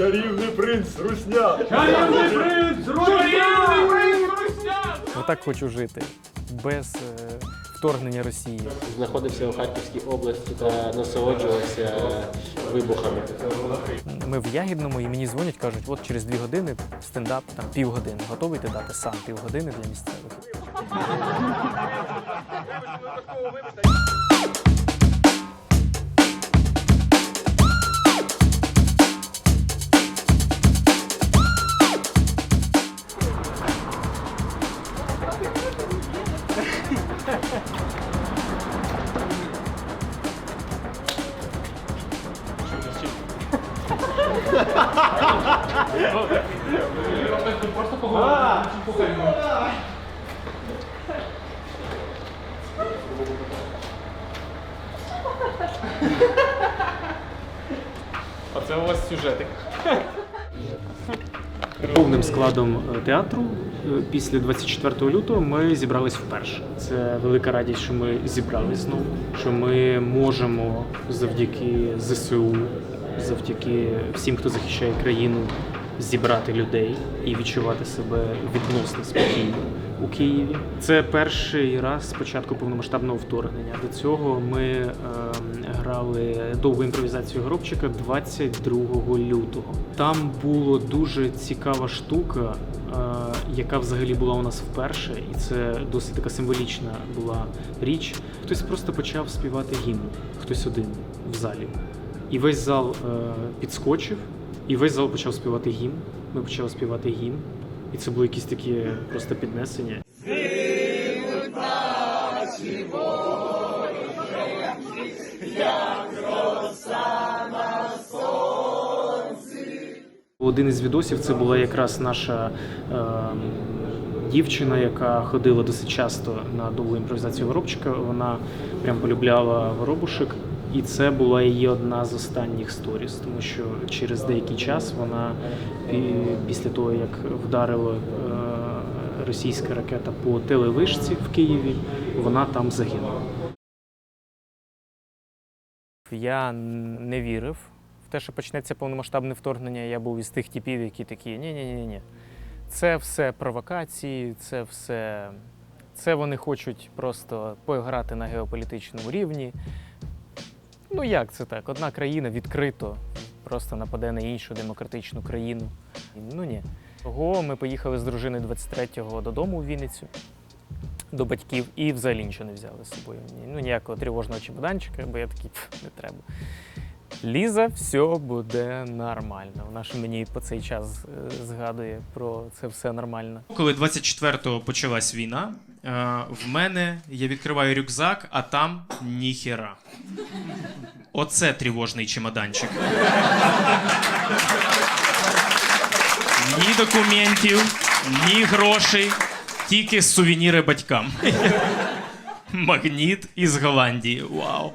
Чарівний принц Русня! Чарівний принц Чарівний Отак хочу жити. Без е, вторгнення Росії. знаходився у Харківській області та насолоджувався вибухами. Ми в Ягідному і мені дзвонять, кажуть, от через дві години стендап, там півгодини. Готовий ти дати сам півгодини для місцевих. Оце у вас сюжетик. Повним складом е, театру е, після 24 лютого ми зібрались вперше. Це велика радість, що ми зібрались знову, що ми можемо завдяки ЗСУ, завдяки всім, хто захищає країну, зібрати людей і відчувати себе відносно спокійно у Києві. Це перший раз з початку повномасштабного вторгнення. До цього ми е, грали довгу імпровізацію Гробчика 22 лютого. Там була дуже цікава штука, е, яка взагалі була у нас вперше, і це досить така символічна була річ. Хтось просто почав співати гімн, хтось один в залі. І весь зал е, підскочив, і весь зал почав співати гімн. Ми почали співати гімн. І це було якісь такі просто піднесення. Один із відосів це була якраз наша е, дівчина, яка ходила досить часто на довгу імпровізацію воробчика. Вона прям полюбляла воробушек. І це була її одна з останніх сторіс, тому що через деякий час вона після того, як вдарила е, російська ракета по телевишці в Києві, вона там загинула. Я не вірив в те, що почнеться повномасштабне вторгнення. Я був із тих типів, які такі ні ні ні ні Це все провокації, це все. Це вони хочуть просто пограти на геополітичному рівні. Ну як це так? Одна країна відкрито просто нападе на іншу демократичну країну. Ну ні. Того ми поїхали з дружиною 23-го додому у Вінницю до батьків і взагалі нічого не взяли з собою. Ну, ніякого тривожного чемоданчика, бо я такий «Пф, не треба. Ліза, все буде нормально. Вона ж мені по цей час е, згадує про це все нормально. Коли 24-го почалась війна, в мене я відкриваю рюкзак, а там ніхера. Оце тривожний чемоданчик. Ні документів, ні грошей, тільки сувеніри батькам. Магніт із Голландії. Вау.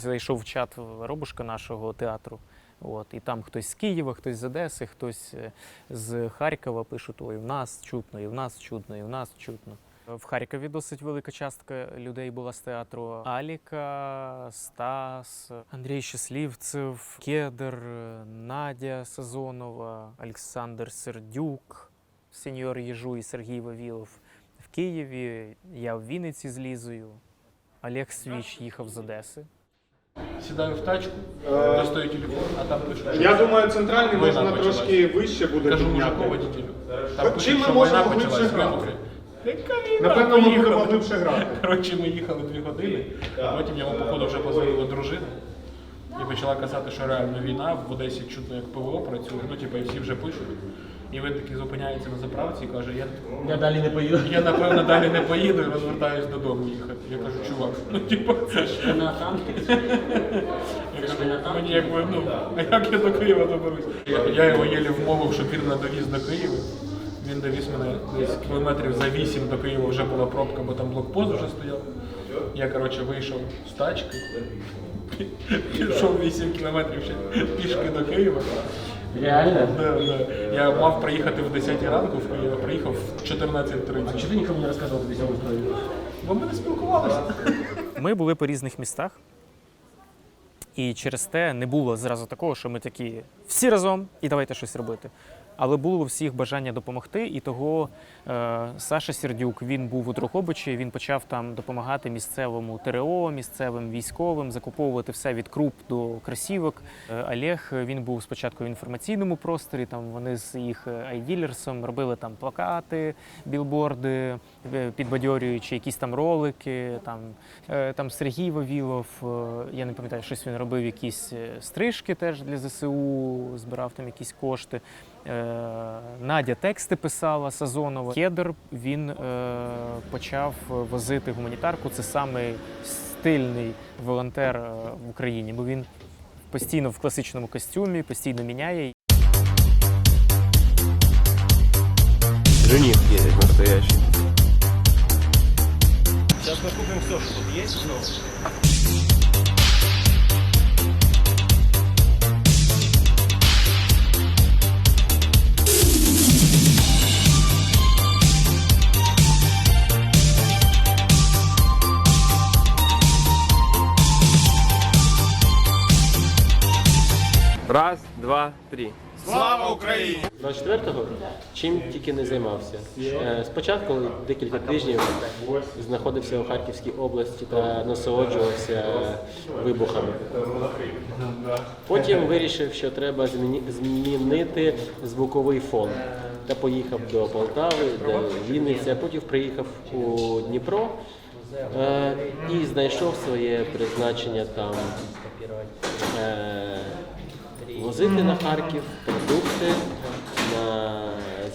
Зайшов в чат робушка нашого театру. От, і там хтось з Києва, хтось з Одеси, хтось е, з Харкова пишуть, ой, в нас чутно, і в нас чутно, і в нас чутно. В Харкові досить велика частка людей була з театру. Аліка, Стас, Андрій Щаслівцев, Кедр, Надя Сазонова, Олександр Сердюк, сеньор Єжу і Сергій Вавілов. В Києві, я в Вінниці з Лізою. Олег Свіч їхав з Одеси. Сідаю в тачку, достаю телефон, а там пишу. Я думаю, центральний можна трошки вище буде Кажу мужику водителю. Чим ми що можемо війна глибше почалась. грати? Напевно, ми будемо глибше грати. Коротше, ми їхали дві години, потім йому, походу, вже позвонила дружина. І почала казати, що реально війна, в Одесі чутно як ПВО працює, ну типу, і всі вже пишуть. І він такий зупиняється на заправці і каже, я, Я далі не поїду. я напевно далі не поїду і розвертаюсь додому їхати. Я кажу, чувак, ну типу, це ж. На танки. Я кажу, мені якби, ну, а як я до Києва доберусь? Я, його єлі вмовив, щоб він не довіз до Києва. Він довіз мене десь кілометрів за 8 до Києва вже була пробка, бо там блокпост вже стояв. Я, коротше, вийшов з тачки, пішов 8 кілометрів ще пішки до Києва. Реально? Да, да. Я мав приїхати в 10 ранку в Київ, а приїхав в 14.30. Чи ти нікому не розказував тобі цю історію? Бо ми не спілкувалися. Ми були по різних містах. І через те не було зразу такого, що ми такі всі разом і давайте щось робити. Але було у всіх бажання допомогти, і того е, Саша Сердюк він був у Трохобичі, він почав там допомагати місцевому ТРО, місцевим військовим, закуповувати все від круп до кросівок. Е, Олег він був спочатку в інформаційному просторі. Там вони з їх е, айділерсом робили там плакати, білборди, е, підбадьорюючи якісь там ролики. Там, е, там Сергій Вавілов, е, я не пам'ятаю, щось він робив, якісь е, стрижки теж для ЗСУ, збирав там якісь кошти. Е, Надя тексти писала Сазонова. Кедр він е, почав возити гуманітарку. Це самий стильний волонтер е, в Україні, бо він постійно в класичному костюмі, постійно міняє. Жених едет настоящий. Зараз ми купимо все, що тут є. Раз, два, три. Слава Україні! 24-го чим тільки не займався. Е, Спочатку декілька тижнів знаходився у Харківській області та насолоджувався вибухами. Потім вирішив, що треба зміні- змінити звуковий фон. Та поїхав до Полтави, до Вінниці, а потім приїхав у Дніпро е, і знайшов своє призначення там. Е, возити на Харків продукти, на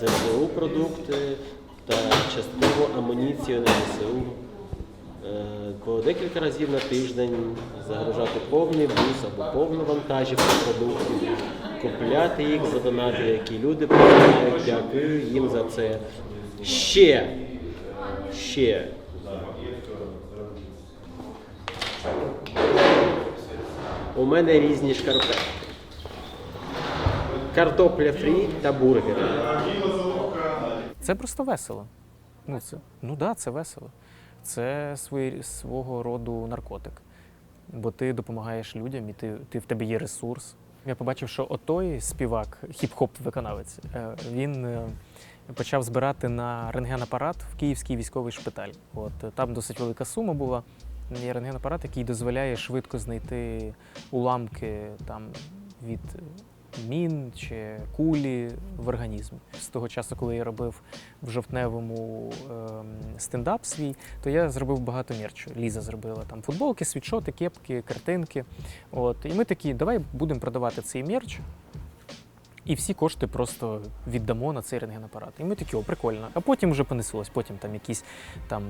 ЗСУ продукти та частково амуніцію на ЗСУ. Е, По декілька разів на тиждень загружати повний бус або повну вантажівку продуктів, купляти їх за донати, які люди приймають. Дякую їм за це. Ще, ще. У мене різні шкарпетки. Картопля фрі та бургери. Це просто весело. Ну, це, ну да, це весело. Це свої, свого роду наркотик. Бо ти допомагаєш людям, і ти, ти в тебе є ресурс. Я побачив, що отой співак, хіп-хоп виконавець, е, він е, почав збирати на рентгенапарат в Київський військовий шпиталь. От е, там досить велика сума була. Є рентгенапарат, який дозволяє швидко знайти уламки там від мін чи кулі в організмі. З того часу, коли я робив в жовтневому ем, стендап свій, то я зробив багато мерчу. Ліза зробила там футболки, світшоти, кепки, картинки. От і ми такі, давай будемо продавати цей мерч. І всі кошти просто віддамо на цей рентгенапарат. І ми такі, о, прикольно. А потім вже понеслось. Потім там якісь там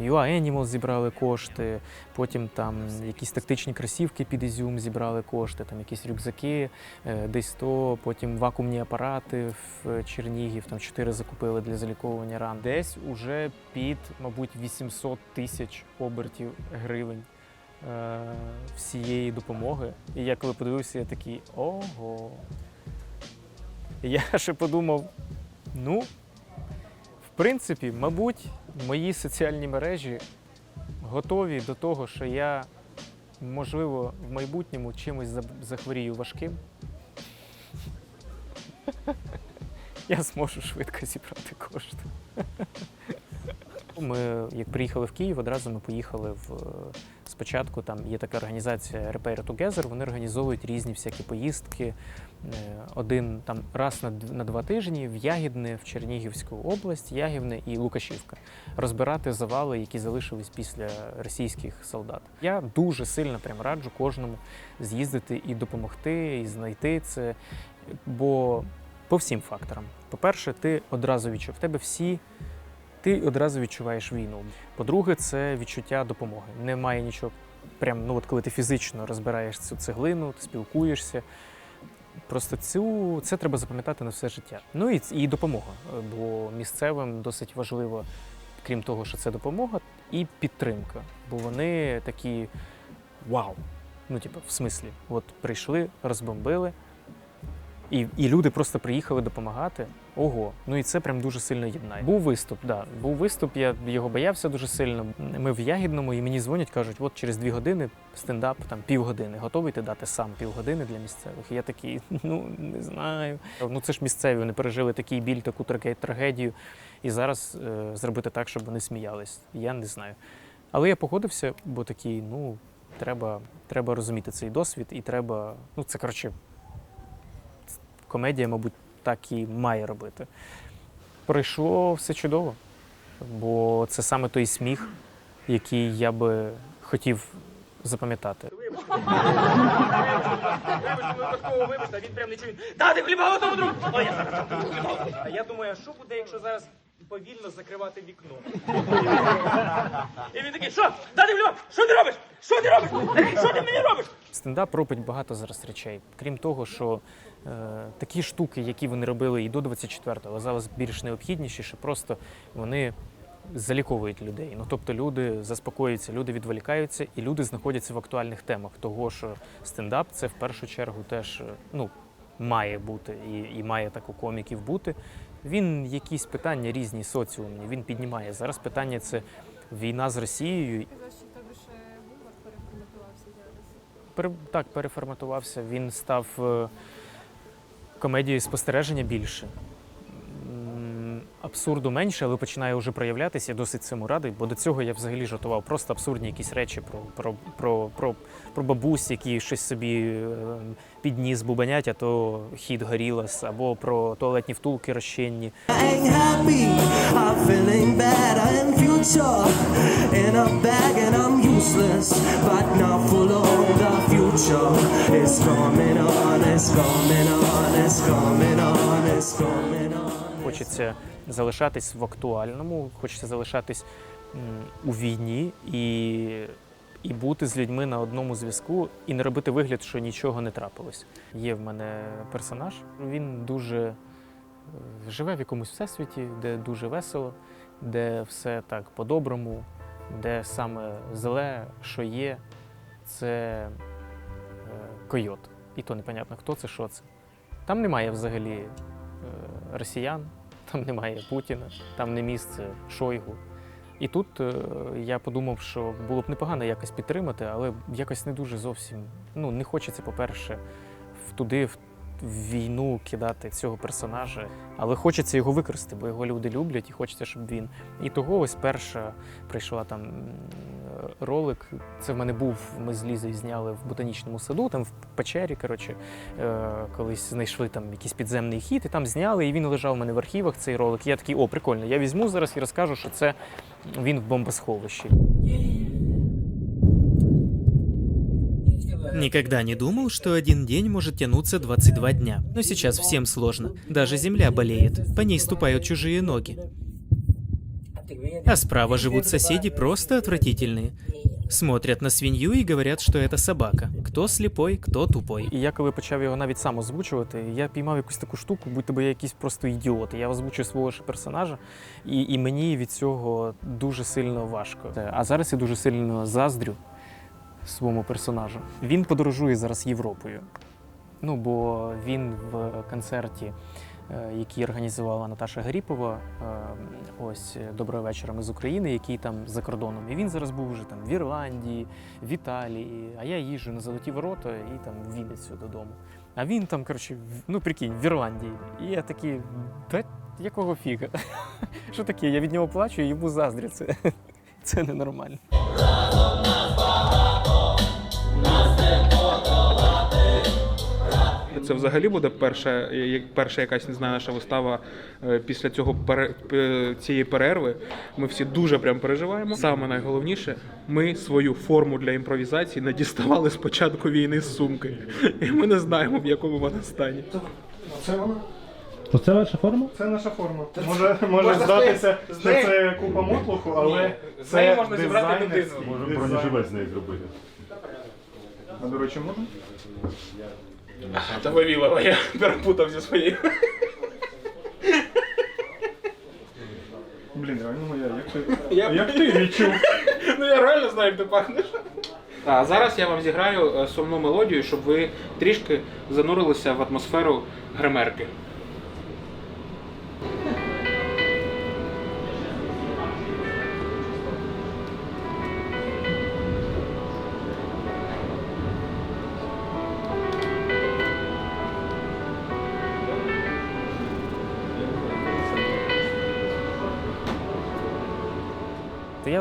е, UA Animals зібрали кошти, потім там якісь тактичні кросівки під Ізюм зібрали кошти, там якісь рюкзаки, е, десь то, потім вакуумні апарати в Чернігів, там чотири закупили для заліковування ран. Десь уже під, мабуть, 800 тисяч обертів гривень е, всієї допомоги. І я коли подивився, я такий ого. Я ще подумав: ну, в принципі, мабуть, мої соціальні мережі готові до того, що я, можливо, в майбутньому чимось захворію важким. Я зможу швидко зібрати кошти. Ми, як приїхали в Київ, одразу ми поїхали в спочатку. Там є така організація Repair Together, Вони організовують різні всякі поїздки. Е, Один там раз на, два тижні в Ягідне, в Чернігівську область, Ягідне і Лукашівка. Розбирати завали, які залишились після російських солдат. Я дуже сильно прям раджу кожному з'їздити і допомогти, і знайти це. Бо по всім факторам. По-перше, ти одразу відчув, в тебе всі ти одразу відчуваєш війну. По-друге, це відчуття допомоги. Немає нічого. Прям, ну от коли ти фізично розбираєш цю цеглину, ти спілкуєшся. Просто цю це треба запам'ятати на все життя. Ну і, і допомога. Бо місцевим досить важливо, крім того, що це допомога, і підтримка. Бо вони такі вау. Ну, типу, в смислі, от прийшли, розбомбили, І, і люди просто приїхали допомагати. Ого, ну і це прям дуже сильно єднає. Був виступ, да. Був виступ, я його боявся дуже сильно. Ми в Ягідному, і мені дзвонять, кажуть, от через дві години стендап, там півгодини. Готовий ти дати сам півгодини для місцевих? І я такий, ну не знаю. Ну це ж місцеві, вони пережили такий біль, таку траге- трагедію. І зараз е, зробити так, щоб вони сміялись. Я не знаю. Але я погодився, бо такий, ну, треба, треба розуміти цей досвід, і треба. Ну, це коротше, комедія, мабуть, так і має робити. Пройшло все чудово, бо це саме той сміх, який я би хотів запам'ятати. Вибачте, він прям не чує. Дати хліба хліба. А я думаю, що буде, якщо зараз повільно закривати вікно? І він такий, що? Дати хліба! Що ти робиш? Що ти робиш? Що ти мені робиш? Стендап робить багато зараз речей. Крім того, що е, такі штуки, які вони робили і до 24-го, але зараз більш необхідніші, що просто вони заліковують людей. Ну тобто люди заспокоюються, люди відволікаються, і люди знаходяться в актуальних темах. Того, що стендап це в першу чергу теж е, ну, має бути і, і має так у коміків бути. Він якісь питання різні соціумні, він піднімає. Зараз питання це війна з Росією, Казав, що в тебе ще гумор переформатувався зараз. Пере, так, переформатувався. Він став е, комедією спостереження більше. Абсурду менше, але починає вже проявлятися. Я досить цьому радий, бо до цього я взагалі жартував просто абсурдні якісь речі про, про, про, про, про бабусь, які щось собі е, під ніс бубанять, а то хід горілас, або про туалетні втулки розчинні. Хочеться залишатись в актуальному, хочеться залишатись у війні і, і бути з людьми на одному зв'язку, і не робити вигляд, що нічого не трапилось. Є в мене персонаж, він дуже е, живе в якомусь всесвіті, де дуже весело, де все так по-доброму, де саме зле, що є, це е, койот. І то непонятно, хто це, що це. Там немає взагалі е, росіян, там немає Путіна, там не місце Шойгу. І тут е, я подумав, що було б непогано якось підтримати, але якось не дуже зовсім. Ну, не хочеться, по-перше, туди, в в війну кидати цього персонажа, але хочеться його використати, бо його люди люблять, і хочеться, щоб він. І того ось перша прийшла там ролик. Це в мене був. Ми з Лізою зняли в ботанічному саду, там в печері. Коротше, е, колись знайшли там якийсь підземний хід, і там зняли, і він лежав у мене в архівах. Цей ролик. Я такий, о, прикольно. Я візьму зараз і розкажу, що це він в бомбосховищі. Никогда не думал, что один день может тянуться 22 дня. Но сейчас всем сложно. Даже земля болеет. По ней ступают чужие ноги. А справа живут соседи просто отвратительные. Смотрят на свинью и говорят, что это собака. Кто слепой, кто тупой. І я коли почав його навіть сам озвучувати, я піймав якусь таку штуку, будь-то би я якийсь просто ідіот. Я озвучую свого ж персонажа, і, і мені від цього дуже сильно важко. А зараз я дуже сильно заздрю своєму персонажу. Він подорожує зараз Європою. Ну, бо він в концерті, е, який організувала Наташа Гаріпова, е, ось е, Доброго вечора ми з України, який там за кордоном. І він зараз був вже там в Ірландії, в Італії, а я їжджу на Золоті Ворота і там в Вінницю додому. А він там, коротше, ну прикинь, в Ірландії. І я такий, да якого фіга? Що таке? Я від нього плачу йому заздрю. Це, це ненормально. Це взагалі буде перша, як- перша якась не знаю, наша вистава е, після цього цієї перерви. Ми всі дуже прям переживаємо. Саме найголовніше, ми свою форму для імпровізації не діставали з початку війни з сумки. І ми не знаємо, в якому вона стані. То це ваша форма? Це наша форма. Може, може здатися, що це купа мотлуху, але це можна зібрати людину. Можемо бронежилет з неї зробити. А до речі, можна? Та Вавілова, я перепутав зі своєю. Блін, реально моя, як ти, як ти відчув? Ну я реально знаю, як ти пахнеш. А зараз я вам зіграю е, сумну мелодію, щоб ви трішки занурилися в атмосферу гримерки.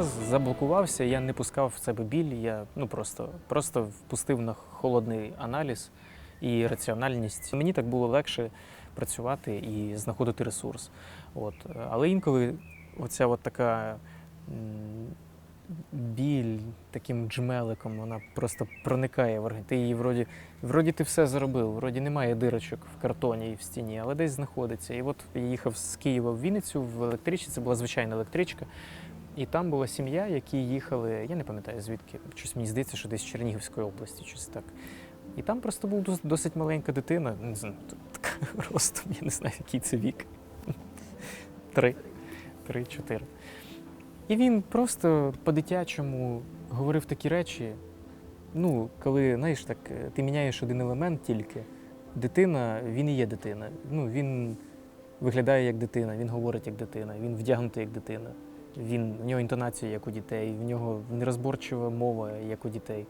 Заблокувався, я не пускав в себе біль, я ну просто, просто впустив на холодний аналіз і раціональність. Мені так було легше працювати і знаходити ресурс. От. Але інколи оця от така біль таким джмеликом, вона просто проникає в організм. Ти її вроді, вроді ти все зробив, вроді немає дирочок в картоні і в стіні, але десь знаходиться. І от я їхав з Києва в Вінницю в електричці, це була звичайна електричка. І там була сім'я, які їхали, я не пам'ятаю звідки, щось мені здається, що десь з Чернігівської області, щось так. І там просто був досить маленька дитина, не знаю, така ростом, я не знаю, який це вік. Три. Три-чотири. І він просто по-дитячому говорив такі речі. Ну, коли, знаєш, так, е, ти міняєш один елемент тільки, дитина, він і є дитина. Ну, він виглядає як дитина, він говорить як дитина, він вдягнутий як дитина. Він, в нього інтонація, як у дітей, в нього нерозборчива мова, як у дітей.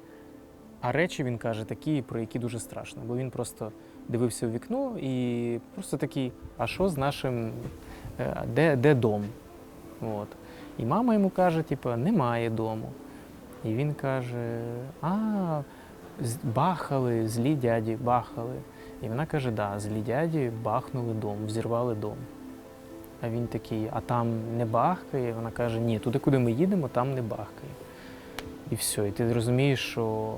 А речі він каже такі, про які дуже страшно, бо він просто дивився у вікно і просто такий, а що з нашим, е, де, де дом? От. І мама йому каже, типу, немає дому. І він каже: А, бахали, злі дяді, бахали. І вона каже, да, злі дяді бахнули дом, взірвали дом. А він такий, а там не бахкає. Вона каже, ні, туди, куди ми їдемо, там не бахкає. І все. І ти розумієш, що.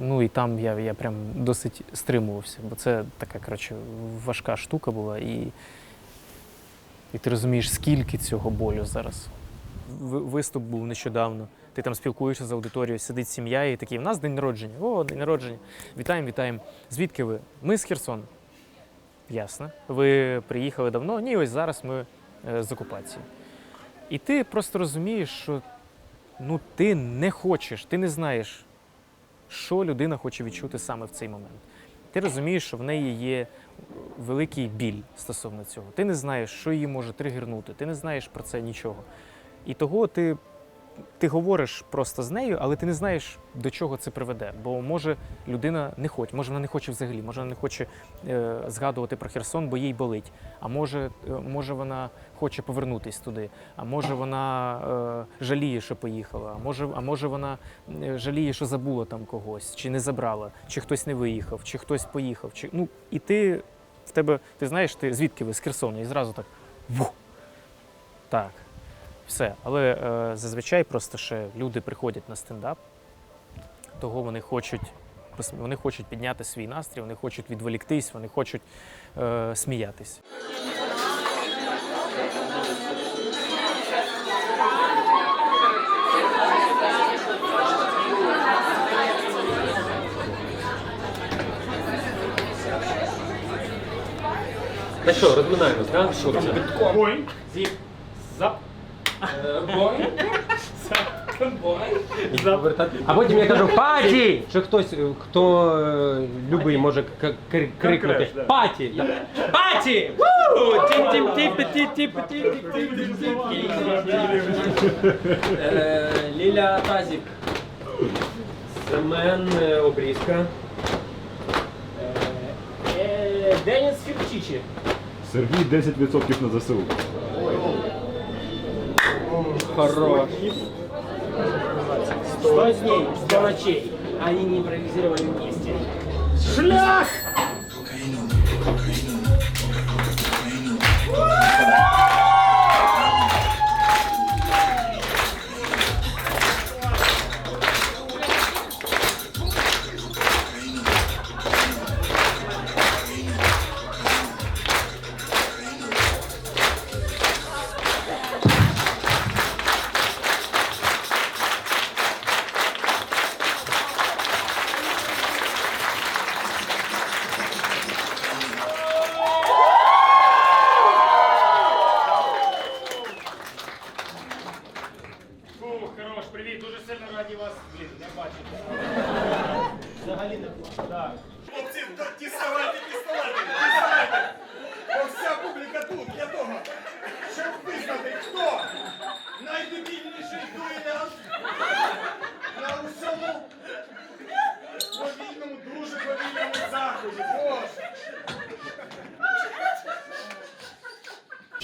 Ну і там я, я прям досить стримувався, бо це така, коротше, важка штука була. І, і ти розумієш, скільки цього болю зараз. Виступ був нещодавно. Ти там спілкуєшся з аудиторією, сидить сім'я і такий, у нас день народження. О, день народження. Вітаємо, вітаємо. Звідки ви? Ми з Херсона. Ясно. Ви приїхали давно? Ні, ось зараз ми е, з окупації. І ти просто розумієш, що ну, ти не хочеш, ти не знаєш, що людина хоче відчути саме в цей момент. Ти розумієш, що в неї є великий біль стосовно цього. Ти не знаєш, що її може тригернути, ти не знаєш про це нічого. І того ти, ти говориш просто з нею, але ти не знаєш, до чого це приведе. Бо може людина не хоче, може вона не хоче взагалі, може вона не хоче е, згадувати про Херсон, бо їй болить. А може, е, може вона хоче повернутись туди, а може вона е, жаліє, що поїхала, а може, а може вона е, жаліє, що забула там когось, чи не забрала, чи хтось не виїхав, чи хтось поїхав. Чи, ну, і ти в тебе, ти знаєш, ти звідки ви з Херсона, і зразу так. Вух. Так. Все. Але е, зазвичай просто ще люди приходять на стендап, того вони хочуть. Вони хочуть підняти свій настрій, вони хочуть відволіктись, вони хочуть е, сміятись. Та що, розминаємось, так? Бой. Зіп. Зап. А потім я кажу паті! Що хтось, е, хто е, любий, може к- кри- крикнути паті! Паті! Ву! Е, Ліля Тазік. Семен е, Обрізка. Е, е, Деніс Фірчичі. Сергій 10% на ЗСУ. Хорош. Сто дней, сто ночей. Они не импровизировали вместе. Шлях!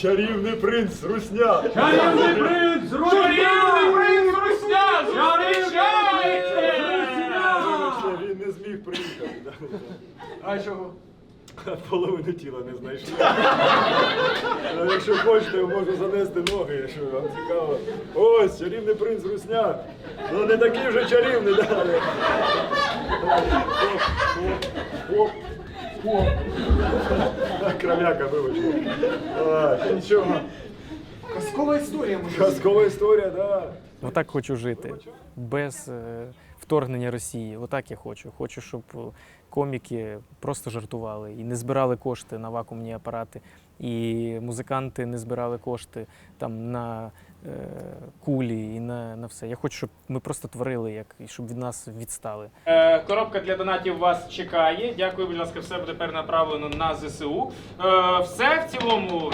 Чарівний принц Русня! Чарівний принц! Русня! Чарівний принц Русня! Вибачте, Він не зміг приїхати. да. А чого? Половину тіла не знайшли. Ну, Якщо хочете, я можу занести ноги, якщо вам цікаво. Ось, чарівний принц Русня. Ну не такий вже чарівний, да. Хоп. Кровяка, вибачте. Нічого. Казкова історія, може. Казкова історія, да. Отак хочу жити. Без е, вторгнення Росії. Отак я хочу. Хочу, щоб е, коміки просто жартували і не збирали кошти на вакуумні апарати, і музиканти не збирали кошти там на кулі і на, на все. Я хочу, щоб ми просто творили, як і щоб від нас відстали. Е, коробка для донатів вас чекає. Дякую, будь ласка, все буде перенаправлено на ЗСУ. Е, все в цілому.